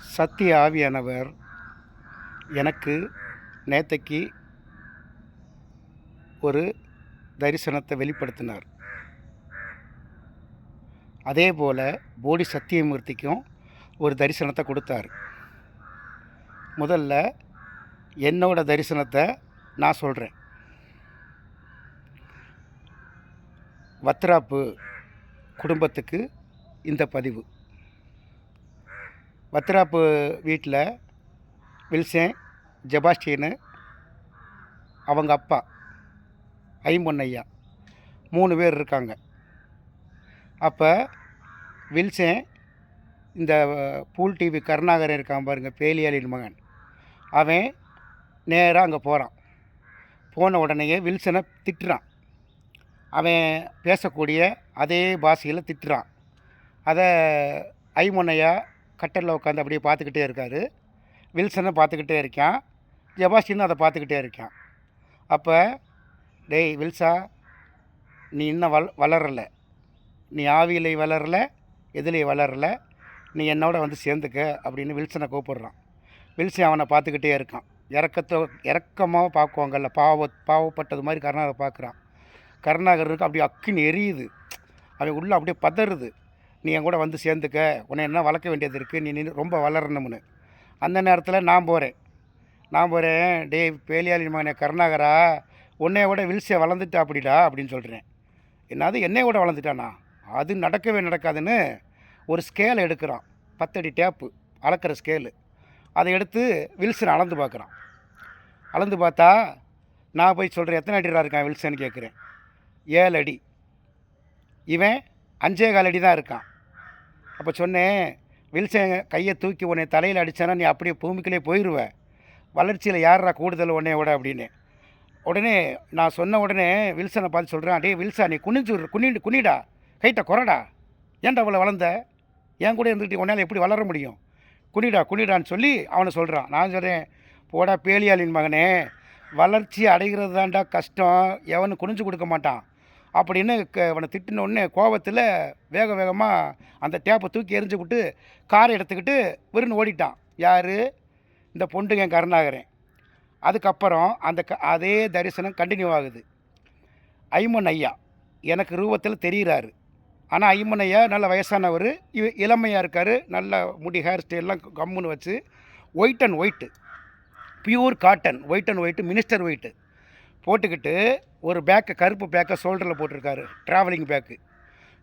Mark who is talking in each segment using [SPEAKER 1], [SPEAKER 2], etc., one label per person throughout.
[SPEAKER 1] சத்திய ஆவியானவர் எனக்கு நேத்தைக்கு ஒரு தரிசனத்தை வெளிப்படுத்தினார். அதே போல் போடி சத்தியமூர்த்திக்கும் ஒரு தரிசனத்தை கொடுத்தார். முதல்ல என்னோட தரிசனத்தை நான் சொல்கிறேன் வத்ராப்பு குடும்பத்துக்கு இந்த பதிவு. வத்ராப்பு வீட்டில் வில்சன் ஜெபாஸ்டின்னு அவங்க அப்பா ஐம்பொன்னையா மூணு பேர் இருக்காங்க. அப்போ வில்சன் இந்த பூல் டிவி கருணாகரன் இருக்கான் பாருங்க பேலியாளின் மகன். அவன் நேராக அங்கே போகிறான் போன உடனேயே வில்சனை திட்டுறான். அவன் பேசக்கூடிய அதே பாஷையில் திட்டுறான். அதை ஐமுன்னையா கட்டலில் உட்காந்து அப்படியே பார்த்துக்கிட்டே இருக்கார். வில்சனை பார்த்துக்கிட்டே இருக்கான். ஜெபாஸ்டினும் அதை பார்த்துக்கிட்டே இருக்கான். அப்போ டேய் வில்சா நீ இன்னும் வள வளரலை. நீ ஆவியிலே வளரல எதிலே வளரல. நீ என்னோட வந்து சேர்ந்துக்க அப்படின்னு வில்சனை கூப்பிடுறான். வில்சன் அவனை பார்த்துக்கிட்டே இருக்கான். இறக்கத்தை இறக்கமாக பார்க்குவாங்கல்ல பாவ பாவப்பட்டது மாதிரி கருணாகரை பார்க்குறான். கருணாகருக்கு அப்படியே அக்கின்னு எரியுது. அவன் உள்ளே அப்படியே பதறுது. நீ என் கூட வந்து சேர்ந்துக்க. உன்னை என்ன வளர்க்க வேண்டியது இருக்குது நீ நின்று ரொம்ப வளரணும்னு. அந்த நேரத்தில் நான் போகிறேன் நான் போகிறேன் டே பேலியாளி மகனே கருணாகரா உன்னைய விட வில்சியை வளர்ந்துட்டா அப்படிடா அப்படின்னு சொல்கிறேன் என்னது என்னைய கூட வளர்ந்துட்டானா? அது நடக்கவே நடக்காதுன்னு ஒரு ஸ்கேல் எடுக்கிறான். பத்தடி டேப்பு அளக்கிற ஸ்கேலு அதை எடுத்து வில்சன் அளந்து பார்க்குறான். அளந்து பார்த்தா நான் போய் சொல்கிறேன் எத்தனை அடிடா இருக்கான் வில்சன் கேட்குறேன். ஏழு அடி. இவன் அஞ்சே கால் அடி தான் இருக்கான். அப்போ சொன்னேன் வில்சன் கையை தூக்கி உன்னை தலையில் அடித்தானா நீ அப்படியே பூமிக்குள்ளே போயிடுவேன் வளர்ச்சியில் யாரா கூடுதல் உடனே விட? அப்படின்னு. உடனே நான் சொன்ன உடனே வில்சனை பார்த்து சொல்கிறேன் டேய் வில்சா நீ குனிஞ்சு குனிண்டு குனிடா. கைட்ட குறடா. ஏன்டா அவளை வளர்ந்த? என் கூட இருந்துக்கிட்டு உன்னால் எப்படி வளர முடியும்? குனிடா குனிடான்னு சொல்லி அவனை சொல்கிறான் நான் சொல்கிறேன் போடா பேலியாளின் மகனே. வளர்ச்சி அடைகிறது தான்டா கஷ்டம். எவனும் குனிஞ்சு கொடுக்க மாட்டான். அப்படின்னு க அவனை திட்டின கோபத்தில் வேக வேகமாக அந்த டேப்பை தூக்கி எரிஞ்சு விட்டு காரை எடுத்துக்கிட்டு விருன்னு ஓடிட்டான். யார்? இந்த பொண்டுங்க கருணாகரன். அதுக்கப்புறம் அந்த க அதே தரிசனம் கண்டினியூ ஆகுது. ஐமன் ஐயா எனக்கு ரூபத்தில் தெரிகிறாரு ஆனால் ஐமன் ஐயா நல்ல வயசானவர் இவ இளமையாக இருக்கார் நல்ல முடி ஹேர் ஸ்டைல்லாம் கம்முன்னு வச்சு white and white pure cotton white and white minister white போட்டுக்கிட்டு ஒரு பேக்கை கருப்பு பேக்கை ஷோல்டரில் போட்டிருக்காரு. ட்ராவலிங் பேக்கு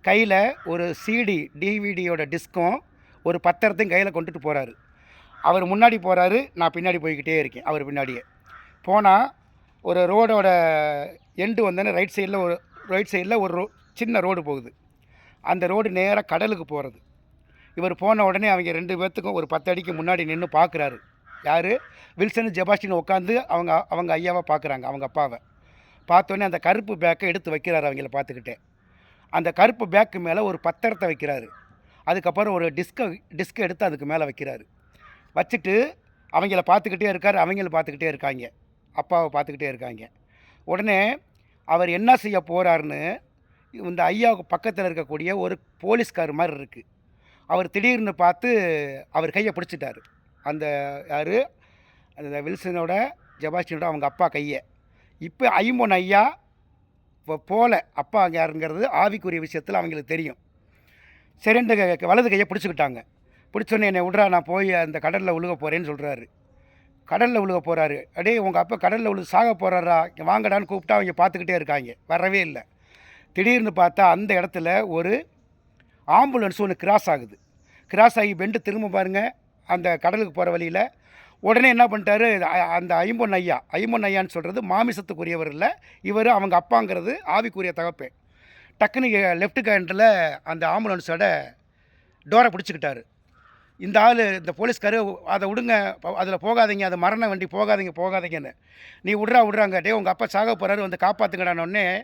[SPEAKER 1] கையில் ஒரு சிடி டிவிடியோட டிஸ்க்கும் ஒரு பத்திரத்தையும் கையில் கொண்டுட்டு போகிறாரு அவர் முன்னாடி போகிறாரு நான் பின்னாடி போய்கிட்டே இருக்கேன் அவர் பின்னாடியே. போனால் ஒரு ரோடோட எண்டு வந்தோன்னே ரைட் சைடில் ஒரு ரைட் சைடில் ஒரு ரோ சின்ன ரோடு போகுது. அந்த ரோடு நேராக கடலுக்கு போகிறது இவர் போன உடனே அவங்க ரெண்டு பேர்த்துக்கும் ஒரு பத்து அடிக்கு முன்னாடி நின்று பார்க்குறாரு யார்? வில்சன் ஜெபாஸ்டின் உட்காந்து அவங்க அவங்க ஐயாவை பார்க்குறாங்க அவங்க அப்பாவை. பார்த்தோன்னே அந்த கருப்பு பேக்கை எடுத்து வைக்கிறாரு அவங்கள பார்த்துக்கிட்டே. அந்த கருப்பு பேக்கு மேலே ஒரு பத்திரத்தை வைக்கிறாரு. அதுக்கப்புறம் ஒரு டிஸ்கை டிஸ்கை எடுத்து அதுக்கு மேலே வைக்கிறாரு. வச்சுட்டு அவங்கள பார்த்துக்கிட்டே இருக்கார் அவங்கள பார்த்துக்கிட்டே இருக்காங்க. அப்பாவை பார்த்துக்கிட்டே இருக்காங்க. உடனே அவர் என்ன செய்ய போகிறாருன்னு இந்த ஐயாவுக்கு பக்கத்தில் இருக்கக்கூடிய ஒரு போலீஸ்கார் மாதிரி இருக்குது அவர் திடீர்னு பார்த்து அவர் கையை பிடிச்சிட்டாரு. அந்த யார்? அந்த வில்சனோட ஜெபாஸ்டினோட அவங்க அப்பா கையை. இப்போ ஐம்பொன் ஐயா இப்போ போல அப்பா யாருங்கிறது ஆவிக்குரிய விஷயத்தில் அவங்களுக்கு தெரியும். சரிண்டு க- வலது கையை பிடிச்சிக்கிட்டாங்க. பிடிச்சோன்னே என்னை விட்றா நான் போய் அந்த கடலில் உழுக போகிறேன்னு சொல்கிறாரு கடலில் உழுக போகிறாரு அடே உங்கள் அப்பா கடலில் உழுது சாக போகிறாரா வாங்கடான்னு கூப்பிட்டா அவங்க பார்த்துக்கிட்டே இருக்காங்க. வரவே இல்லை. திடீர்னு பார்த்தா அந்த இடத்துல ஒரு ஆம்புலன்ஸ் ஒன்று கிராஸ் ஆகுது. கிராஸ் ஆகி பெண்டு திரும்ப பாருங்கள் அந்த கடலுக்கு போகிற வழியில் உடனே என்ன பண்ணிட்டாரு? அந்த ஐம்பொன் ஐயா. ஐம்பொன் ஐயான்னு சொல்கிறது மாமிசத்துக்குரியவர் இல்லை. இவர் அவங்க அப்பாங்கிறது ஆவிக்குரிய தகப்பேன் டக்குனு லெஃப்ட் கேண்டில் அந்த ஆம்புலன்ஸோட டோரை பிடிச்சிக்கிட்டாரு. இந்த ஆள் இந்த போலீஸ்காரு அதை விடுங்க. அதில் போகாதீங்க. அது மரண வண்டி. போகாதீங்க. போகாதீங்கன்னு. நீ விட்றா விட்றாங்க டே உங்கள் அப்பா சாக போகிறாரு வந்து காப்பாற்றுங்கடானோடனே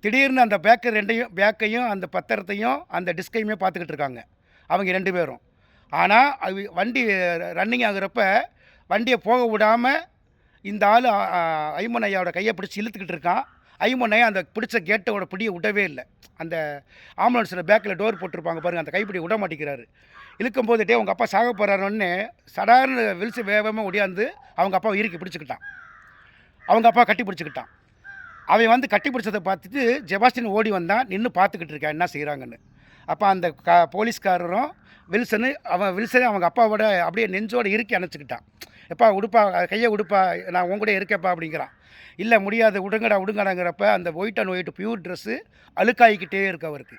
[SPEAKER 1] திடீர்னு அந்த பேக்கை ரெண்டையும் பேக்கையும் அந்த பத்திரத்தையும் அந்த டிஸ்கையுமே பார்த்துக்கிட்டு இருக்காங்க. அவங்க ரெண்டு பேரும். ஆனால் அது வண்டி ரன்னிங் ஆகுறப்ப வண்டியை போக விடாமல் இந்த ஆள் ஐமன் ஐயாவோட கையை பிடிச்சி இழுத்துக்கிட்டு இருக்கான். ஐமொன்னையா அந்த பிடிச்ச கேட்டோட பிடியை விடவே இல்லை. அந்த ஆம்புலன்ஸில் பேக்கில் டோர் போட்டிருப்பாங்க பாருங்கள் அந்த கைப்பிடி விட மாட்டேங்கிறாரு. இழுக்கும் போது டே உங்கள் அப்பா சாக போகிறாருன்னு சடார்னு விழிச்சு வேகமாக ஒடியாந்து அவங்க அப்பாவை இறுக்கி பிடிச்சிக்கிட்டான். அவங்க அப்பா கட்டி பிடிச்சிக்கிட்டான். அவன் வந்து கட்டி பிடிச்சதை பார்த்துட்டு ஜெபாஸ்டின் ஓடி வந்தான் நின்று பார்த்துக்கிட்டு இருக்கான் என்ன செய்கிறாங்கன்னு அப்போ அந்த க போலீஸ்காரரும் வில்சனு அவன் வில்சனே அவங்க அப்பாவோட அப்படியே நெஞ்சோட இறுக்கி அணைச்சிக்கிட்டான். எப்பா உடுப்பா கையை உடுப்பா நான் உன் கூட இருக்கேப்பா அப்படிங்கிறான். இல்லை முடியாது உடுங்கடா உடுங்கடாங்கிறப்ப அந்த white and white pure dress அழுக்காயிக்கிட்டே இருக்கு அவருக்கு.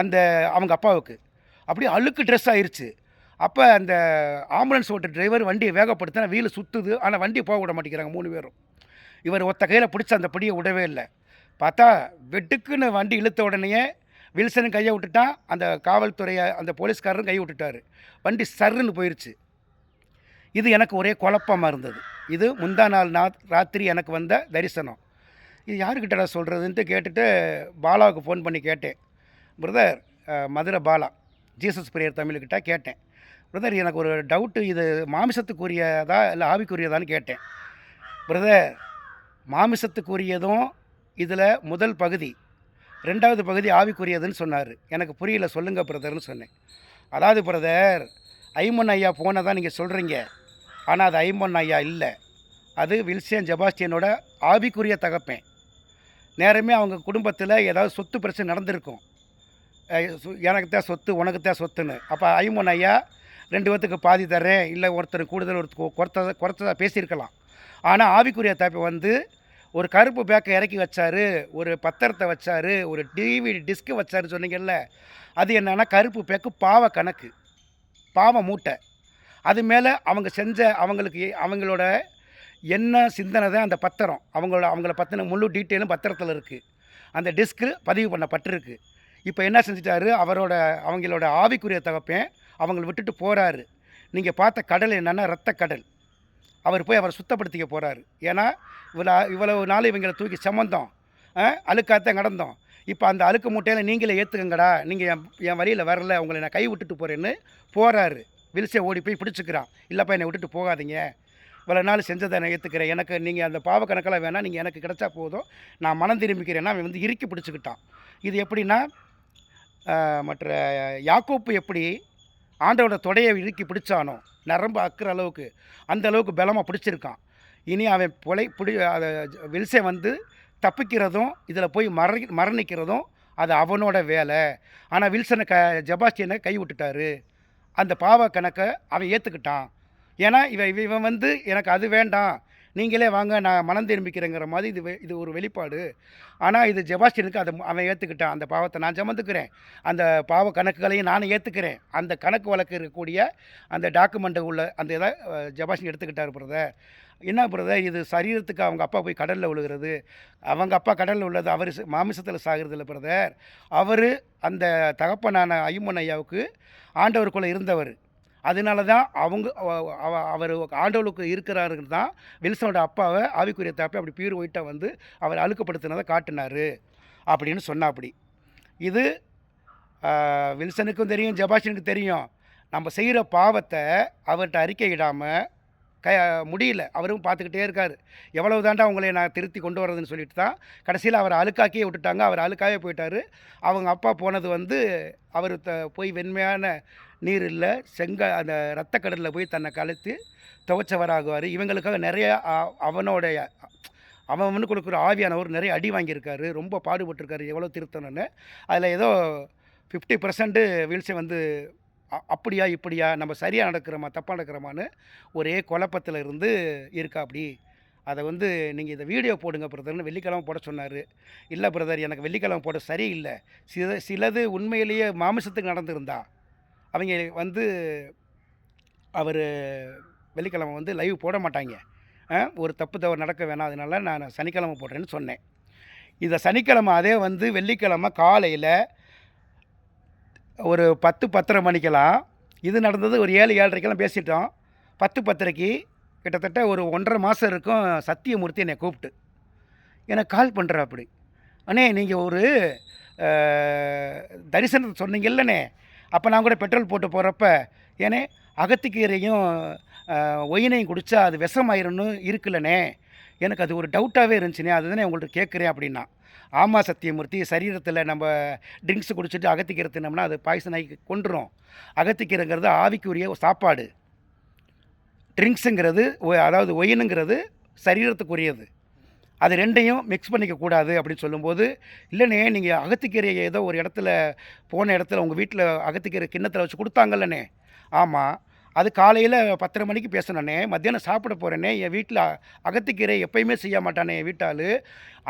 [SPEAKER 1] அந்த அவங்க அப்பாவுக்கு. அப்படியே அழுக்கு ட்ரெஸ் ஆயிடுச்சு அப்போ அந்த ஆம்புலன்ஸ் ஓட்ட டிரைவர் வண்டியை வேகப்படுத்தினா வீல் சுற்றுது ஆனால் வண்டி போக விட மாட்டேங்கிறாங்க மூணு பேரும். இவர் ஒத்த கையில் பிடிச்ச அந்த பிடியை விடவே இல்லை. பார்த்தா வெட்டுக்குன்னு வண்டி இழுத்த உடனேயே வில்சனும் கையை விட்டுட்டான் அந்த காவல்துறையை அந்த போலீஸ்காரரும் கை விட்டுட்டாரு. வண்டி சர்ன்னு போயிடுச்சு இது எனக்கு ஒரே குழப்பமாக இருந்தது. இது முந்தா நாள் நா ராத்திரி எனக்கு வந்த தரிசனம். இது யாருக்கிட்ட சொல்கிறதுன்ட்டு கேட்டுட்டு பாலாவுக்கு ஃபோன் பண்ணி கேட்டேன். பிரதர் மதுரை பாலா ஜீசஸ் பிரியர் தமிழ்கிட்ட கேட்டேன். பிரதர் எனக்கு ஒரு டவுட்டு இது மாமிசத்துக்குரியதா இல்லை ஆவிக்குரியதான்னு கேட்டேன். பிரதர் மாமிசத்துக்குரியதும் இதில் முதல் பகுதி ரெண்டாவது பகுதி ஆவிக்குரியதுன்னு சொன்னார். எனக்கு புரியல சொல்லுங்க பிரதர்னு சொன்னேன். அதாவது பிரதர் ஐமன் ஐயா போனதான் நீங்கள் சொல்கிறீங்க ஆனால் அது ஐமன் ஐயா இல்லை. அது வில்சியன் ஜெபாஸ்டியனோட ஆவிக்குரிய தகப்பேன். நேரமே அவங்க குடும்பத்தில் ஏதாவது சொத்து பிரச்சனை நடந்திருக்கும். எனக்கு தான் சொத்து உனக்கு தான் சொத்துன்னு. அப்போ ஐமன் ஐயா ரெண்டு பேர்த்துக்கு பாதி தரேன் இல்லை ஒருத்தர் கூடுதல் ஒருத்தர் குறைத்த குறைத்ததாக பேசியிருக்கலாம். ஆனால் ஆவிக்குரிய தகப்பை வந்து ஒரு கருப்பு பேக்கை இறக்கி வச்சாரு ஒரு பத்திரத்தை வச்சாரு ஒரு டிவிடி டிஸ்க்கு வச்சாரு சொன்னீங்கல்ல அது என்னென்னா கருப்பு பேக்கு பாவ கணக்கு பாவ மூட்டை. அது மேலே அவங்க செஞ்ச அவங்களுக்கு அவங்களோட என்ன சிந்தனை தான் அந்த பத்திரம். அவங்களோட அவங்கள பற்றின முழு டீட்டெயிலும் பத்திரத்தில் இருக்குது அந்த டிஸ்க்கு பதிவு பண்ணப்பட்டிருக்கு. இப்போ என்ன செஞ்சிட்டாரு? அவரோட அவங்களோட ஆவிக்குரிய தகப்பேன் அவங்கள விட்டுட்டு போகிறாரு நீங்கள் பார்த்த கடல் என்னென்னா ரத்த கடல் அவர் போய் அவரை சுத்தப்படுத்திக்க போகிறாரு ஏன்னா இவ்வளோ இவ்வளவு நாள் இவங்களை தூக்கி சமந்தோம். அழுக்காத்தான் கடந்தோம் இப்போ அந்த அழுக்கு மூட்டையில் நீங்களே ஏற்றுக்கங்கடா நீங்கள் என் என் வழியில் வரல உங்களை நான் கை விட்டுட்டு போகிறேன்னு போகிறாரு வில்சே ஓடி போய் பிடிச்சிக்கிறான். இல்லைப்பா என்னை விட்டுட்டு போகாதீங்க. இவ்வளோ நாள் செஞ்சதை நான் ஏற்றுக்கிறேன் எனக்கு நீங்கள் அந்த பாவ கணக்கெல்லாம் நீங்கள் எனக்கு கிடைச்சா போதும். நான் மனம் திரும்பிக்கிறேன்னா அவன் வந்து இறுக்கி பிடிச்சிக்கிட்டான். இது எப்படின்னா மற்ற யாக்கோப்பு எப்படி ஆண்டவனோட தொடையை இறுக்கி பிடிச்சானோ? நரம்பு அக்குற அளவுக்கு. அந்த அளவுக்கு பலமாக பிடிச்சிருக்கான். இனி அவன் பொலை பிடி அதை வெல்சை வந்து தப்பிக்கிறதும் இதில் போய் மர மரணிக்கிறதும் அது அவனோட வேலை. ஆனால் வில்சனை க ஜபாஸ்டியனை கை விட்டுட்டாரு. அந்த பாவ கணக்கை அவன் ஏற்றுக்கிட்டான் ஏன்னா இவன் இவன் இவன் வந்து எனக்கு அது வேண்டாம். நீங்களே வாங்க நான் மனம் திரும்பிக்கிறேங்கிற மாதிரி இது இது ஒரு வெளிப்பாடு. ஆனால் இது ஜெபாஸ்டினுக்கு அதை அவன் ஏற்றுக்கிட்டான் அந்த பாவத்தை நான் சமந்துக்கிறேன். அந்த பாவ கணக்குகளையும் நானும் ஏற்றுக்கிறேன் அந்த கணக்கு வழக்கு இருக்கக்கூடிய அந்த டாக்குமெண்ட்டை உள்ள அந்த இதை ஜெபாஸ்டின் எடுத்துக்கிட்டார் பிரதர். என்ன பிரதர்? இது சரீரத்துக்கு அவங்க அப்பா போய் கடலில் விழுகிறது. அவங்க அப்பா கடலில் உள்ளது அவர் மாமிசத்தில் சாகிறது இல்லை பிரதர். அவர் அந்த தகப்பனான ஐயம்மன் ஐயாவுக்கு ஆண்டவருக்குள்ளே இருந்தவர். அதனால தான் அவங்க அவர் ஆண்டவளுக்கு இருக்கிறாருன்னு தான் வில்சனோட அப்பாவை ஆவிக்குரிய தாப்பை அப்படி பியூர் ஒயிட்டாக வந்து அவர் அழுக்கப்படுத்தினதை காட்டினார் அப்படின்னு சொன்னா அப்படி இது வில்சனுக்கும் தெரியும் ஜபாஷனுக்கு தெரியும். நம்ம செய்கிற பாவத்தை அவர்கிட்ட அறிக்கையிடாமல் க முடியல. அவரும் பார்த்துக்கிட்டே இருக்கார். எவ்வளவு தாண்டா அவங்களை நான் திருத்தி கொண்டு வரதுன்னு சொல்லிட்டு தான் கடைசியில் அவரை அழுக்காக்கியே விட்டுட்டாங்க. அவர் அழுக்காகவே போயிட்டார். அவங்க அப்பா போனது வந்து அவர் த போய் வெண்மையான நீர் இல்லை செங்க அந்த ரத்த கடலில் போய் தன்னை கலைத்து துவைச்சவராகுவார். இவங்களுக்காக நிறைய அவனுடைய அவனோடைய அவன் வந்து கொடுக்குற ஆவியானவர் நிறைய அடி வாங்கியிருக்காரு. ரொம்ப பாடுபட்டிருக்காரு. எவ்வளோ திருத்தணும்னு. அதில் ஏதோ ஃபிஃப்டி பர்சன்ட்டு வீழ்ச்சி வந்து அ- அப்படியா இப்படியா நம்ம சரியாக நடக்கிறோமா தப்பாக நடக்கிறோமான்னு ஒரே குழப்பத்தில் இருந்து இருக்கா அப்படி. அதை வந்து நீங்கள் இதை வீடியோ போடுங்க பிரதர்னு வெள்ளிக்கிழமை போட சொன்னார். இல்லை பிரதர் எனக்கு வெள்ளிக்கிழமை போட சரியில்லை. சில சிலது உண்மையிலேயே மாமிசத்துக்கு நடந்திருந்தா. அவங்க வந்து அவர் வெள்ளிக்கிழமை வந்து லைவ் போட மாட்டாங்க. ஒரு தப்பு தவறு நடக்க வேணாம் அதனால நான் சனிக்கிழமை போடுறேன்னு சொன்னேன். இதை சனிக்கிழமை அதே வந்து வெள்ளிக்கிழமை காலையில் ஒரு பத்து பத்தரை மணிக்கெல்லாம் இது நடந்தது ஒரு ஏழு ஏழரைக்கெல்லாம் பேசிட்டோம். பத்து பத்தரைக்கு கிட்டத்தட்ட ஒரு ஒன்றரை மாதம் இருக்கும் சத்தியமூர்த்தி என்னை கூப்பிட்டு. எனக்கு கால் பண்ணுற அப்படி. அண்ணே நீங்கள் ஒரு தரிசனத்தை சொன்னீங்கல்லண்ணே. அப்போ நான் கூட பெட்ரோல் போட்டு போகிறப்ப ஏனே அகத்திக்கீரையும் ஒயினையும் குடித்தா அது விஷமாயிரும்னு இருக்குல்லண்ணே எனக்கு அது ஒரு டவுட்டாகவே இருந்துச்சுனே அதுதானே உங்கள்கிட்ட கேட்குறேன் அப்படின்னா. ஆமாம் சத்தியமூர்த்தி சரீரத்தில் நம்ம ட்ரிங்க்ஸ் குடிச்சிட்டு அகத்திக்கீரை தின்னோம்னா அது பாய்சன் ஆகி கொண்டுரும் அகத்திக்கீரைங்கிறது ஆவிக்குரிய சாப்பாடு. ட்ரிங்க்ஸுங்கிறது ஒ- அதாவது ஒயினுங்கிறது சரீரத்துக்குரியது. அது ரெண்டையும் மிக்ஸ் பண்ணிக்கக்கூடாது அப்படின்னு சொல்லும்போது இல்லைண்ணே நீங்கள் அகத்திக்கீரையை ஏதோ ஒரு இடத்துல போன இடத்துல உங்கள் வீட்டில் அகத்திக்கீரை கிண்ணத்தில் வச்சு கொடுத்தாங்கல்லண்ணே. ஆமாம் அது காலையில் பத்தரை மணிக்கு பேசணுண்ணே மத்தியானம் சாப்பிட போகிறேனே என் வீட்டில் அகத்துக்கீரை எப்பயுமே செய்ய மாட்டானே என் வீட்டால்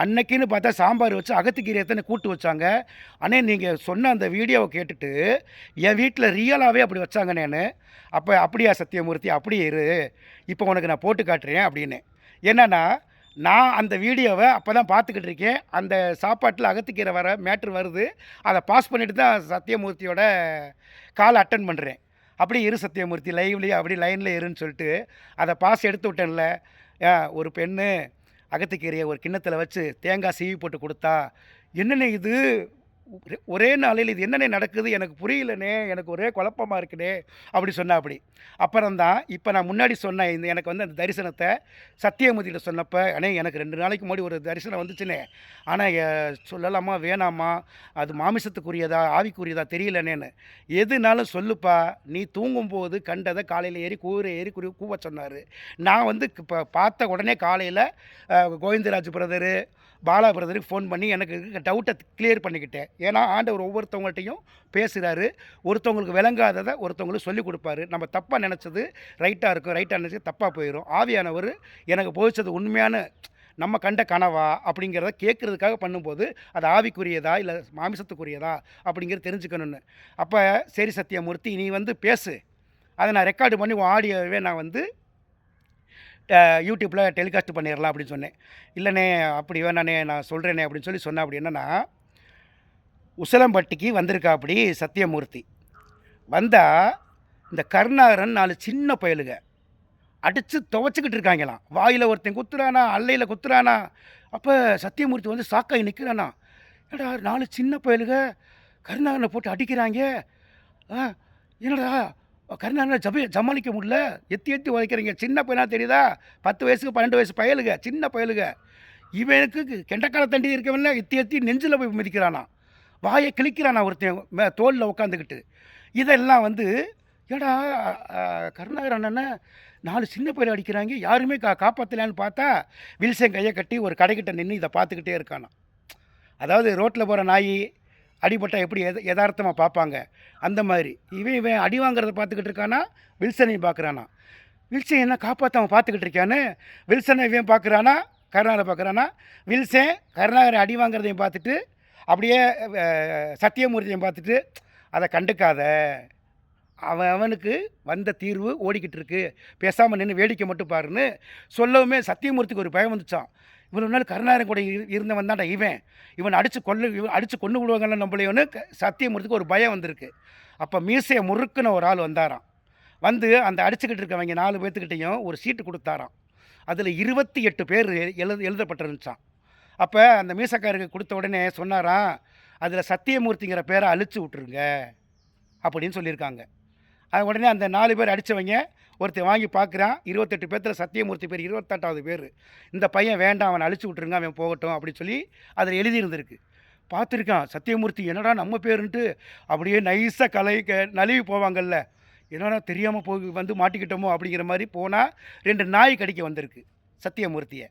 [SPEAKER 1] அன்னைக்குன்னு பார்த்தா சாம்பார் வச்சு அகத்துக்கீரை எத்தனை கூட்டு வச்சாங்க. அண்ணே நீங்கள் சொன்ன அந்த வீடியோவை கேட்டுட்டு என் வீட்டில் ரியலாகவே அப்படி வச்சாங்கண்ணேன்னு அப்போ அப்படியா சத்தியமூர்த்தி? அப்படியே இரு. இப்போ உனக்கு நான் போட்டு காட்டுறேன் அப்படின்னு. என்னென்னா நான் அந்த வீடியோவை அப்போ தான் பார்த்துக்கிட்டு இருக்கேன். அந்த சாப்பாட்டில் அகத்துக்கீரை வர மேட்ரு வருது. அதை பாஸ் பண்ணிட்டு தான் சத்தியமூர்த்தியோட கால் அட்டன் பண்ணுறேன் அப்படி இரு சத்தியமூர்த்தி லைவ்லேயே அப்படி லைனில் இருன்னு சொல்லிட்டு அதை பாஸ் எடுத்து விட்டேன்ல. ஒரு பெண்ணு அகத்துக்கீரையை ஒரு கிண்ணத்தில் வச்சு தேங்காய் சீவி போட்டு கொடுத்தா என்னென்ன இது? ஒரே- நாளில் இது என்னென்ன நடக்குது? எனக்கு புரியலனே எனக்கு ஒரே குழப்பமாக இருக்குனே அப்படி சொன்னா அப்படி அப்புறம் தான் இப்போ நான் முன்னாடி சொன்னேன் இந்த எனக்கு வந்து அந்த தரிசனத்தை சத்தியமூர்த்திகிட்ட சொன்னப்போ அண்ணே எனக்கு ரெண்டு நாளைக்கு முன்னாடி ஒரு தரிசனம் வந்துச்சுனே ஆனால் சொல்லலாமா வேணாமா? அது மாமிசத்துக்குரியதா ஆவிக்குரியதா தெரியலனேன்னு எதுனாலும் சொல்லுப்பா நீ தூங்கும்போது கண்டதை காலையில் ஏறி கூரை ஏறி குறி கூவ சொன்னார். நான் வந்து இப்போ பார்த்த உடனே காலையில் கோவிந்தராஜ் பிரதரு பாலா பிரதருக்கு ஃபோன் பண்ணி எனக்கு டவுட்டை கிளியர் பண்ணிக்கிட்டேன். ஏன்னா ஆண்டவர் ஒவ்வொருத்தவங்கள்ட்டையும் பேசுகிறாரு ஒருத்தவங்களுக்கு விளங்காததை ஒருத்தவங்களுக்கு சொல்லிக் கொடுப்பாரு. நம்ம தப்பாக நினச்சது ரைட்டாக இருக்கும். ரைட்டாக நினச்சது தப்பாக போயிடும் ஆவியானவர் எனக்கு போதிச்சது உண்மையான நம்ம கண்ட கனவா அப்படிங்கிறத கேட்குறதுக்காக பண்ணும்போது அது ஆவிக்குரியதா இல்லை மாமிசத்துக்குரியதா அப்படிங்கிறது தெரிஞ்சுக்கணும்னு. அப்போ சரி சத்தியமூர்த்தி நீ வந்து பேசு. அதை நான் ரெக்கார்டு பண்ணி உன் ஆடியோவே நான் வந்து யூடியூப்பில் டெலிகாஸ்ட் பண்ணிடலாம் அப்படின்னு சொன்னேன். இல்லைண்ணே அப்படி வேணாண்ணே நான் சொல்கிறேனே அப்படின்னு சொல்லி சொன்னேன் அப்படி என்னென்னா உசலம்பட்டிக்கு வந்திருக்கா அப்படி சத்தியமூர்த்தி. வந்தால் இந்த கருணாகரன் நாலு சின்ன பயலுங்க அடித்து துவச்சிக்கிட்டு இருக்காங்களாம். வாயில் ஒருத்தன் குத்துறானா அல்லையில் குத்துறானா அப்போ சத்தியமூர்த்தி வந்து சாக்காய் நிற்கிறானா ஏடா நாலு சின்ன பயலுக கருணாகரனை போட்டு அடிக்கிறாங்க. ஆ என்னடா கருணாகரனை ஜப ஜமாளிக்க முடியல. எத்தி எத்தி உதைக்கிறீங்க? சின்ன பையனா தெரியுதா? பத்து வயசுக்கு பன்னெண்டு வயசு பயலுக சின்ன பயலுக. இவனுக்கு கெண்டக்கால தண்டி இருக்கவன எத்தி எத்தி நெஞ்சில் போய் மிதிக்கிறானா? வாயை கிழிக்கிறானா ஒருத்தன் மே தோளில் உட்காந்துக்கிட்டு இதெல்லாம் வந்து ஏடா கருணாகர் அண்ணன் நாலு சின்ன பையன் அடிக்கிறாங்க. யாருமே கா காப்பாற்றலான்னு பார்த்தா வில்சன் கையை கட்டி ஒரு கடைக்கிட்ட நின்று இதை பார்த்துக்கிட்டே இருக்கானா அதாவது ரோட்டில் போகிற நாய் அடிபட்டால் எப்படி எத யதார்த்தமாக பார்ப்பாங்க? அந்த மாதிரி. இவன் இவன் அடி வாங்குறத பார்த்துக்கிட்டு இருக்கானா? வில்சனையும் பார்க்குறானா? வில்சன் என்ன காப்பாற்றாம பார்த்துக்கிட்டு இருக்கான்னு வில்சனை இவன் பார்க்குறானா? கருணாகரை பார்க்குறானா? வில்சன் கருணாகரை அடி வாங்குறதையும் பார்த்துட்டு அப்படியே சத்தியமூர்த்தியும் சத்தியமூர்த்தியையும் பார்த்துட்டு அதை கண்டுக்காத. அவன் அவனுக்கு வந்த தீர்வு ஓடிக்கிட்டு இருக்கு. பேசாமல் நின்று வேடிக்கை மட்டும் பாருன்னு சொல்லவுமே சத்தியமூர்த்திக்கு ஒரு பயம் வந்துச்சான் இவ்வளோ நாள் கருணாரன் கூட இருந்தவன் தான்டா இவன். இவன் அடித்து கொல்லு இவன் அடித்து கொண்டு விடுவாங்கல்ல நம்மளையோன்னு சத்தியமூர்த்திக்கு ஒரு பயம் வந்திருக்கு. அப்போ மீசையை முறுக்குன்னு ஒரு ஆள் வந்தாராம். வந்து அந்த அடிச்சுக்கிட்டு இருக்கவங்க நாலு பேர்த்துக்கிட்டையும் ஒரு சீட்டு கொடுத்தாராம். அதில் இருபத்தி எட்டு பேர் எழுத எழுதப்பட்டிருந்துச்சான் அப்போ அந்த மீசக்காரருக்கு கொடுத்த உடனே சொன்னாராம் அதில் சத்தியமூர்த்திங்கிற பேரை அழிச்சு விட்ருங்க அப்படின்னு சொல்லியிருக்காங்க. அது உடனே அந்த நாலு பேர் அடித்தவங்க ஒருத்தன் வாங்கி பார்க்குறான் இருபத்தெட்டு பேர்த்தில் சத்தியமூர்த்தி பேர் இருபத்தெட்டாவது பேர். இந்த பையன் வேண்டாம் அவனை அழிச்சு விட்ருங்க அவன் போகட்டும் அப்படின்னு சொல்லி அதில் எழுதியிருந்திருக்கு. பார்த்துருக்கான் சத்தியமூர்த்தி என்னடா நம்ம பேருன்ட்டு அப்படியே நைஸாக கலை க நழுவி போவாங்கல்ல. என்னடா தெரியாமல் போய் வந்து மாட்டிக்கிட்டோமோ அப்படிங்கிற மாதிரி போனால் ரெண்டு நாய் கடிக்க வந்திருக்கு சத்தியமூர்த்தியை.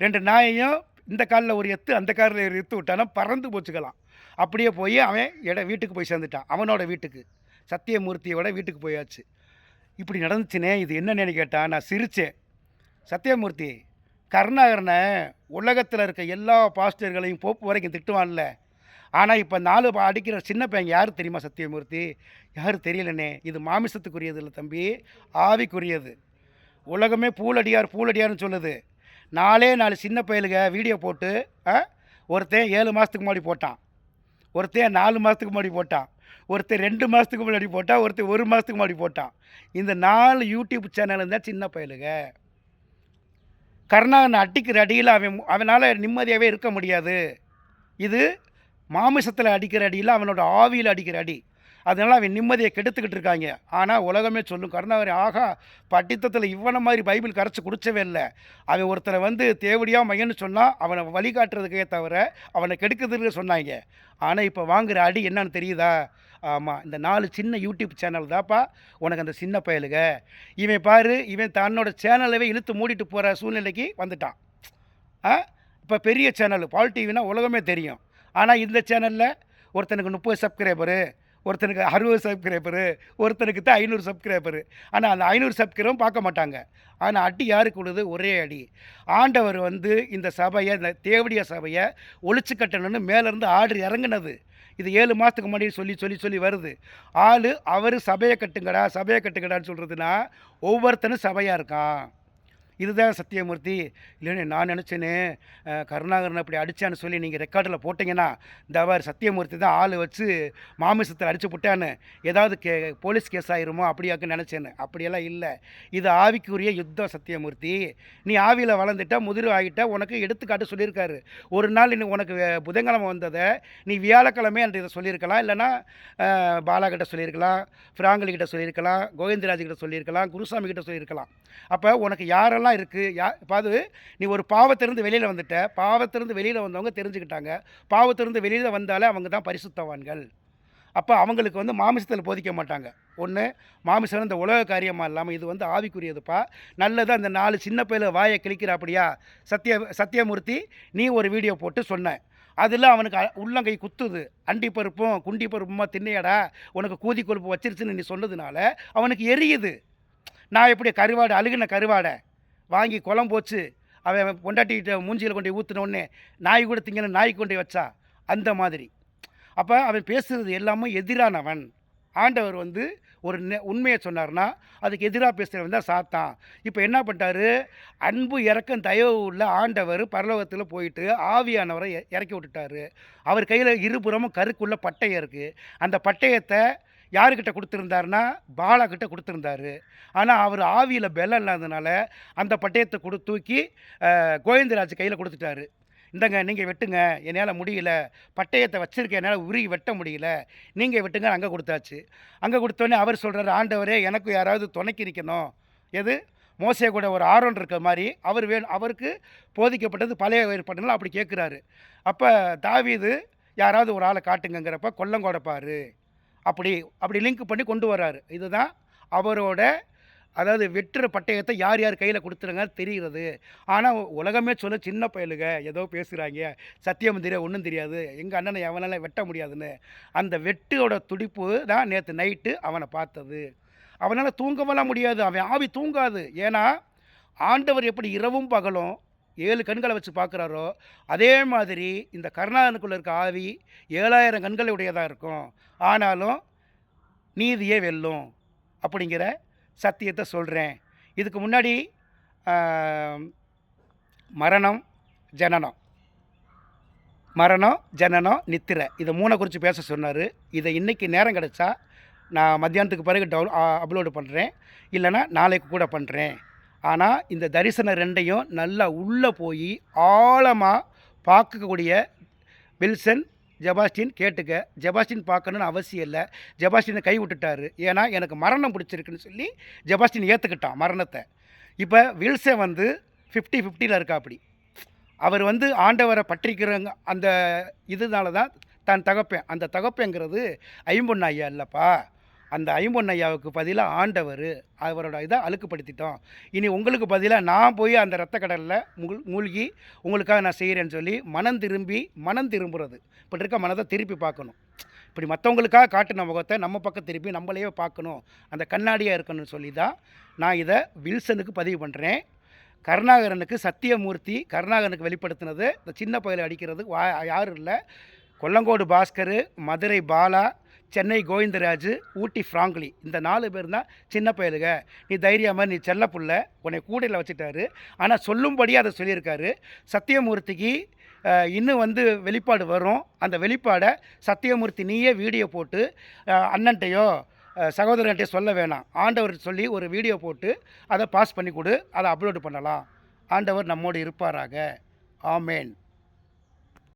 [SPEAKER 1] ரெண்டு நாயையும் இந்த காலில் ஒரு எத்து அந்த காலில் ஒரு எத்து விட்டானா பறந்து போச்சுக்கலாம். அப்படியே போய் அவன் இட வீட்டுக்கு போய் சேர்ந்துட்டான் அவனோட வீட்டுக்கு. சத்தியமூர்த்தியோட வீட்டுக்கு போயாச்சு. இப்படி நடந்துச்சுனே இது என்னன்னு கேட்டால் நான் சிரித்தேன் சத்தியமூர்த்தி கருணாகரனை உலகத்தில் இருக்க எல்லா பாஸ்டர்களையும் போப்பு வரைக்கும் திட்டுவான்ல. ஆனால் இப்போ நாலு அடிக்கிற சின்ன பையன் யார் தெரியுமா சத்தியமூர்த்தி யார் தெரியலனே இது மாமிசத்துக்குரியது இல்லை தம்பி ஆவிக்குரியது. உலகமே பூலடியார் பூலடியார்னு சொல்லுது. நாலே நாலு சின்ன பயலுக வீடியோ போட்டு ஆ, ஒருத்தன் ஏழு மாதத்துக்கு முன்னாடி போட்டான். ஒருத்தன் நாலு மாதத்துக்கு முன்னாடி போட்டான். ஒருத்தர் ரெண்டு மாதத்துக்கு முன்னாடி போட்டான் ஒருத்தர் ஒரு மாதத்துக்கு முன்னாடி போட்டான் இந்த நாலு யூடியூப் சேனல் இருந்தால் சின்ன பயலுங்க கருணாகரன் அடிக்கிற அடியில் அவன் அவனால் நிம்மதியாகவே இருக்க முடியாது. இது மாமிசத்தில் அடிக்கிற அடியில் அவனோட ஆவியில் அடிக்கிற அடி. அதனால் அவன் நிம்மதியை கெடுத்துக்கிட்டு இருக்காங்க. ஆனால் உலகமே சொல்லும் கருணாகரி ஆகா பட்டித்தத்தில் இவனை மாதிரி பைபிள் கரைச்சி குடிச்சவே இல்லை. அவன் ஒருத்தரை வந்து தேவடியாக மையன்னு சொன்னால் அவனை வழிகாட்டுறதுக்கே தவிர அவனை கெடுக்குதுன்னு சொன்னாங்க. ஆனால் இப்போ வாங்குகிற அடி என்னன்னு தெரியுதா? ஆமாம் இந்த நாலு சின்ன யூடியூப் சேனல் தான்ப்பா உனக்கு அந்த சின்ன பயலுக. இவன் பாரு இவன் தன்னோட சேனலவே இழுத்து மூடிட்டு போகிற சூழ்நிலைக்கு வந்துட்டான். ஆ? இப்போ பெரிய சேனல் பால் டிவினா உலகமே தெரியும். ஆனால் இந்த சேனலில் ஒருத்தனுக்கு முப்பது சப்ஸ்கிரைபரு ஒருத்தனுக்கு அறுபது சப்ஸ்கிரைபரு ஒருத்தனுக்கு தான் ஐநூறு சப்ஸ்கிரைபரு ஆனால் அந்த ஐநூறு சப்ஸ்கிரைபரும் பார்க்க மாட்டாங்க. ஆனால் அடி யாருக்கு உள்ளது ஒரே அடி. ஆண்டவர் வந்து இந்த சபையை இந்த தேவடிய சபையை ஒழிச்சு கட்டணும்னு மேலேருந்து ஆர்டர் இறங்குனது. இது ஏழு மாதத்துக்கு முன்னாடி சொல்லி சொல்லி சொல்லி வருது. ஆள் அவர் சபையை கட்டுங்கடா சபையை கட்டுங்கடான்னு சொல்கிறதுனா ஒவ்வொருத்தனும் சபையாக இருக்கான். இதுதான் சத்தியமூர்த்தி. இல்லைன்னு நான் நினச்சேனே கருணாகரன் அப்படி அடித்தான்னு சொல்லி நீங்கள் ரெக்கார்டில் போட்டிங்கன்னா இந்த அவர் சத்தியமூர்த்தி தான் ஆள் வச்சு மாமிசத்தில் அடிச்சு போட்டான்னு ஏதாவது கே போலீஸ் கேஸ் ஆயிருமோ அப்படியாக்கு நினச்சேன்னு. அப்படியெல்லாம் இல்லை. இது ஆவிக்குரிய யுத்தம் சத்தியமூர்த்தி. நீ ஆவியில் வளர்ந்துட்டா முதிர் ஆகிட்ட உனக்கு எடுத்துக்காட்டு சொல்லியிருக்காரு. ஒரு நாள் இன்னும் உனக்கு புதன்கிழமை வந்ததை நீ வியாழக்கிழமை அன்று இதை சொல்லியிருக்கலாம். இல்லைன்னா பாலாகிட்ட சொல்லியிருக்கலாம் ஃப்ராங்கலி கிட்ட சொல்லியிருக்கலாம் கோவிந்தராஜ் கிட்ட சொல்லியிருக்கலாம் குருசாமி கிட்ட சொல்லியிருக்கலாம். அப்போ உனக்கு யாரெல்லாம் இருக்குது யா இப்போ அது நீ ஒரு பாவத்திலிருந்து வெளியில் வந்துட்ட. பாவத்திலிருந்து வெளியில் வந்தவங்க தெரிஞ்சுக்கிட்டாங்க. பாவத்திலிருந்து வெளியில் வந்தாலே அவங்க தான் பரிசுத்தவான்கள். அப்போ அவங்களுக்கு வந்து மாமிசத்தில் போதிக்க மாட்டாங்க. ஒன்று மாமிசம் இந்த உலக காரியமாக இல்லாமல் இது வந்து ஆவிக்குரியதுப்பா. நல்லது அந்த நாலு சின்ன பையில வாயை கிழிக்கிறாப்படியா? சத்திய சத்தியமூர்த்தி நீ ஒரு வீடியோ போட்டு சொன்ன. அதில் அவனுக்கு அ- உள்ளங்கை குத்துது. அண்டி பருப்பும் குண்டி பருப்புமா தின்னையடா? உனக்கு கூதி கொழுப்பு வச்சிருச்சுன்னு நீ சொன்னதுனால அவனுக்கு எரியுது. நான் எப்படி கருவாடை அழுகின கருவாடை? வாங்கி குளம் போச்சு. அவன் பொண்டாட்டிக்கிட்ட மூஞ்சியில் கொண்டு ஊற்றினோடனே நாய் கூட திங்கன்னு நாய் கொண்டு வச்சா? அந்த மாதிரி. அப்போ அவன் பேசுகிறது எல்லாமே எதிரானவன். ஆண்டவர் வந்து ஒரு நெ- உண்மையை சொன்னார்னா அதுக்கு எதிராக பேசுகிறவன் தான் சாத்தான். இப்போ என்ன பண்ணிட்டாரு? அன்பு இறக்கம் தயவு உள்ள ஆண்டவர் பரலோகத்தில் போயிட்டு ஆவியானவரை இறக்கி விட்டுட்டாரு. அவர் கையில் இருபுறமும் கருக்குள்ள பட்டையம் இருக்குது அந்த பட்டயத்தை யாருக்கிட்ட கொடுத்துருந்தாருன்னா பாலா கிட்ட கொடுத்துருந்தாரு. ஆனால் அவர் ஆவியில் பலம் இல்லாததுனால அந்த பட்டயத்தை கொடு தூக்கி கோவிந்தராஜ் கையில் கொடுத்துட்டாரு. இந்தங்க நீங்கள் வெட்டுங்க என்னால் முடியல. பட்டயத்தை வச்சுருக்க என்னால் உருகி வெட்ட முடியல. நீங்கள் வெட்டுங்க அங்கே கொடுத்தாச்சு. அங்கே கொடுத்தோன்னே அவர் சொல்கிறாரு ஆண்டவரே எனக்கு யாராவது துணைக்கி நிற்கணும் எது? மோசே கூட ஒரு ஆர்வம் இருக்க மாதிரி அவர் வேணும் அவருக்கு போதிக்கப்பட்டது பழைய ஏற்பாடுனால அப்படி கேட்குறாரு அப்போ தாவீது யாராவது ஒரு ஆளை காட்டுங்கிறப்ப கொல்லங்கோடப்பாரு அப்படி அப்படி லிங்க் பண்ணி கொண்டு வராரு. இதுதான் அவரோட அதாவது வெட்டுற பட்டயத்தை யார் யார் கையில் கொடுத்துருங்க தெரிகிறது. ஆனால் உலகமே சொல்ல சின்ன பயலுக ஏதோ பேசுகிறாங்க சத்தியம் தெரியாது ஒன்றும் தெரியாது எங்கள் அண்ணனை எவனால வெட்ட முடியாதுன்னு. அந்த வெட்டியோட துடிப்பு தான் நேற்று நைட்டு அவனை பார்த்தது. அவனால் தூங்கவெல்லாம் முடியாது அவன் ஆவி தூங்காது. ஏன்னா ஆண்டவர் எப்படி இரவும் பகலும் ஏழு கண்களை வச்சு பார்க்குறாரோ அதே மாதிரி இந்த கருணாகனுக்குள்ள இருக்க ஆவி ஏழாயிரம் கண்களை உடையதாக இருக்கும். ஆனாலும் நீதியே வெல்லும் அப்படிங்கிற சத்தியத்தை சொல்கிறேன் இதுக்கு முன்னாடி மரணம் ஜனனம். மரணம் ஜனனம் நித்திரை. இதை மூணை குறித்து பேச சொன்னார். இதை இன்றைக்கி நேரம் கிடச்சா நான் மத்தியானத்துக்கு பிறகு டவுன் அப்லோடு பண்ணுறேன் இல்லைன்னா நாளைக்கு கூட பண்ணுறேன் ஆனால் இந்த தரிசனம் ரெண்டையும் நல்லா உள்ளே போய் ஆழமாக பார்க்கக்கூடிய வில்சன் ஜெபாஸ்டின் கேட்டுக்க. ஜெபாஸ்டின் பார்க்கணுன்னு அவசியம் இல்லை. ஜெபாஸ்டினை கை விட்டுட்டாரு. ஏன்னா எனக்கு மரணம் பிடிச்சிருக்குன்னு சொல்லி ஜெபாஸ்டின் ஏற்றுக்கிட்டான் மரணத்தை. இப்போ வில்சன் வந்து ஃபிஃப்டி ஃபிஃப்டியில் இருக்கா அப்படி அவர் வந்து ஆண்டவரை பற்றிக்கிறவங்க அந்த இதனால தான் தன் தகப்பேன். அந்த தகப்பேங்கிறது ஐம்பொன் ஐயா இல்லைப்பா. அந்த ஐம்பொன் ஐயாவுக்கு பதிலாக ஆண்டவர் அவரோட இதை அழுக்குப்படுத்திட்டோம். இனி உங்களுக்கு பதிலாக நான் போய் அந்த ரத்த கடலில் முல் மூழ்கி உங்களுக்காக நான் செய்கிறேன்னு சொல்லி மனம் திரும்பி மனம் திரும்புறது. இப்படி இருக்க மனதை திருப்பி பார்க்கணும். இப்படி மற்றவங்களுக்காக காட்டின முகத்தை நம்ம பக்கம் திருப்பி நம்மளையே பார்க்கணும். அந்த கண்ணாடியாக இருக்கணும்னு சொல்லி தான் நான் இதை வில்சனுக்கு பதிவு பண்ணுறேன் கருணாகரனுக்கு சத்தியமூர்த்தி கருணாகரனுக்கு வெளிப்படுத்தினது. இந்த சின்ன பயில அடிக்கிறது வா யாரும் இல்லை. கொல்லங்கோடு பாஸ்கர் மதுரை பாலா சென்னை கோவிந்தராஜ் ஊட்டி ஃப்ராங்க்லி இந்த நாலு பேர் தான் சின்ன பயலுக. நீ தைரியமாக நீ செல்ல புள்ள. உன்னை கூடையில் வச்சுட்டாரு. ஆனால் சொல்லும்படியே அதை சொல்லியிருக்காரு. சத்தியமூர்த்திக்கு இன்னும் வந்து வெளிப்பாடு வரும். அந்த வெளிப்பாடை சத்தியமூர்த்தி நீயே வீடியோ போட்டு அண்ணன்ட்டையோ சகோதரன்ட்டையோ சொல்ல வேணாம். ஆண்டவர் சொல்லி ஒரு வீடியோ போட்டு அதை பாஸ் பண்ணி கொடு. அதை அப்லோடு பண்ணலாம். ஆண்டவர் நம்மோடு இருப்பாராக. ஆமேன்.